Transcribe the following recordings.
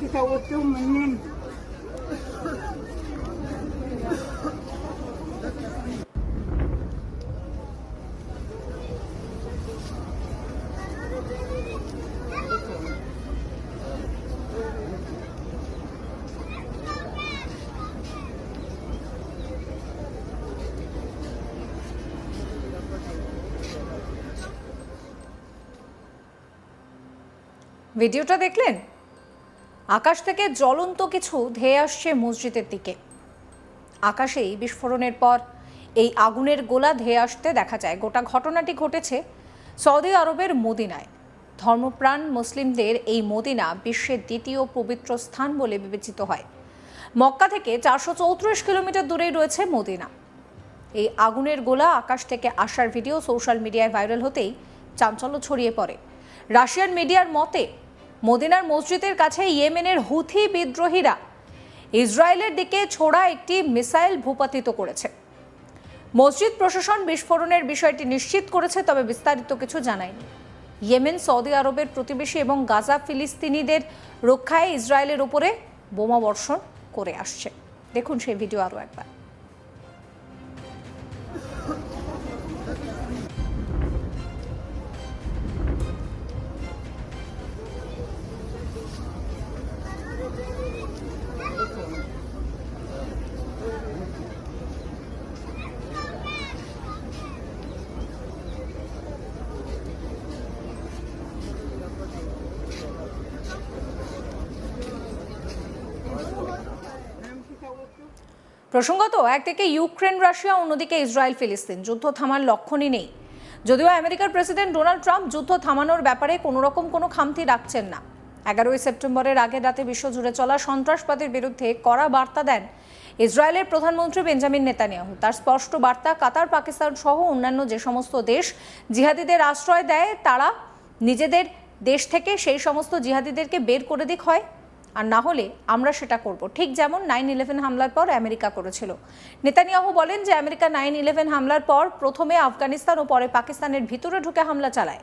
kita utuh menyen. ভিডিওটা দেখলেন আকাশ থেকে জ্বলন্ত কিছু ধেয়ে আসছে মসজিদের দিকে। আকাশেই বিস্ফোরণের পর এই আগুনের গোলা ধেয়ে আসতে দেখা যায়। গোটা ঘটনাটি ঘটেছে সৌদি আরবের মদিনায়। ধর্মপ্রাণ মুসলিমদের এই মদিনা বিশ্বের দ্বিতীয় পবিত্র স্থান বলে বিবেচিত হয়। মক্কা থেকে চারশো চৌত্রিশ কিলোমিটার দূরেই রয়েছে মদিনা। এই আগুনের গোলা আকাশ থেকে আসার ভিডিও সোশ্যাল মিডিয়ায় ভাইরাল হতেই চাঞ্চল্য ছড়িয়ে পড়ে। রাশিয়ান মিডিয়ার মতে মদিনার মসজিদের কাছে ইয়েমেনের হুথি বিদ্রোহীরা ইসরায়েলের দিকে ছোড়া একটি মিসাইল ভূপাতিত করেছে। মসজিদ প্রশাসন বিস্ফোরণের বিষয়টি নিশ্চিত করেছে, তবে বিস্তারিত কিছু জানায়নি। ইয়েমেন, সৌদি আরবের প্রতিবেশী এবং গাজা ফিলিস্তিনিদের রক্ষায় ইসরায়েলের উপরে বোমা বর্ষণ করে আসছে। দেখুন সেই ভিডিও আরও একবার। প্রসঙ্গত একদিকে ইউক্রেন, রাশিয়া, অন্যদিকে ইসরায়েল, ফিলিস্তিন। যুদ্ধ থামার লক্ষণই নেই। যদিও আমেরিকার প্রেসিডেন্ট ডোনাল্ড ট্রাম্প যুদ্ধ থামানোর ব্যাপারে কোনো রকম কোনো খামতি রাখছেন না। এগারোই সেপ্টেম্বরের আগের রাতে বিশ্বজুড়ে চলা সন্ত্রাসবাদের বিরুদ্ধে কড়া বার্তা দেন ইসরায়েলের প্রধানমন্ত্রী বেঞ্জামিন নেতানিয়াহু। তার স্পষ্ট বার্তা, কাতার, পাকিস্তান সহ অন্যান্য যে সমস্ত দেশ জিহাদিদের আশ্রয় দেয়, তারা নিজেদের দেশ থেকে সেই সমস্ত জিহাদিদেরকে বের করে দিক হয়। আর না হলে আমরা সেটা করব। ঠিক যেমন নাইন ইলেভেন হামলার পর আমেরিকা করেছিল। নেতানিয়াহু বলেন যে আমেরিকা নাইন ইলেভেন হামলার পর প্রথমে আফগানিস্তান ও পরে পাকিস্তানের ভিতরে ঢুকে হামলা চালায়।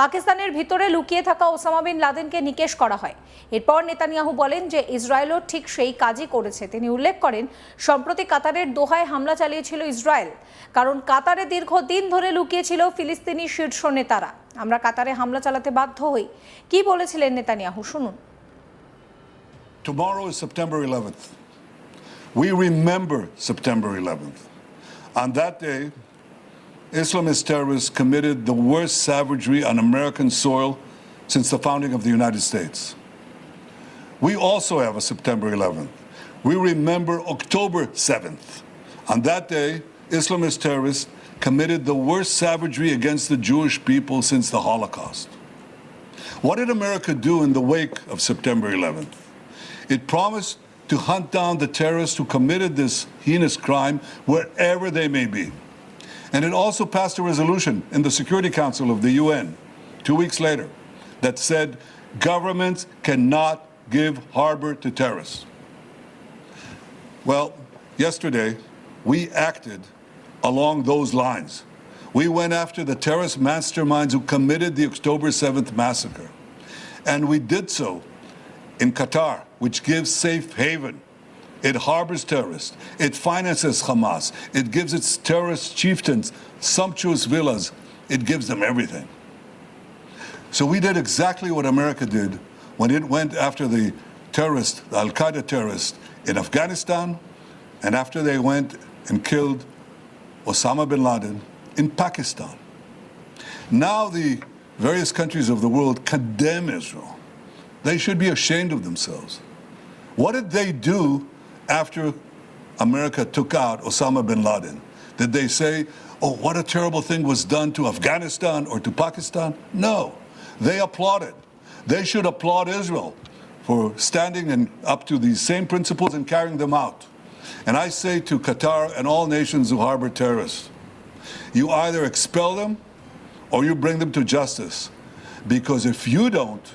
পাকিস্তানের ভিতরে লুকিয়ে থাকা ওসামা বিন লাদেনকে নিকেশ করা হয়। এরপর নেতানিয়াহু বলেন যে ইসরায়েলও ঠিক সেই কাজই করেছে। তিনি উল্লেখ করেন, সম্প্রতি কাতারের দোহায় হামলা চালিয়েছিল ইসরায়েল, কারণ কাতারে দীর্ঘদিন ধরে লুকিয়েছিল ফিলিস্তিনি শীর্ষ নেতারা। আমরা কাতারে হামলা চালাতে বাধ্য হই। কি বলেছিলেন নেতানিয়াহু? শুনুন। Tomorrow is September 11th. We remember September 11th. On that day, Islamist terrorists committed the worst savagery on American soil since the founding of the United States. We also have a September 11th. We remember October 7th. On that day, Islamist terrorists committed the worst savagery against the Jewish people since the Holocaust. What did America do in the wake of September 11th? It promised to hunt down the terrorists who committed this heinous crime wherever they may be. And it also passed a resolution in the Security Council of the UN two weeks later that said governments cannot give harbor to terrorists. Well, yesterday we acted along those lines. We went after the terrorist masterminds who committed the October 7th massacre. And we did so in Qatar, which gives safe haven. It harbors terrorists. It finances Hamas. It gives its terrorist chieftains sumptuous villas. It gives them everything. So we did exactly what America did when it went after the terrorists, the Al Qaeda terrorists in Afghanistan, and after they went and killed Osama bin Laden in Pakistan. Now the various countries of the world condemn Israel. They should be ashamed of themselves. What did they do after America took out Osama bin Laden? Did they say, oh, what a terrible thing was done to Afghanistan or to Pakistan? No. They applauded. They should applaud Israel for standing and up to these same principles and carrying them out. And I say to Qatar and all nations who harbor terrorists, you either expel them or you bring them to justice. Because if you don't,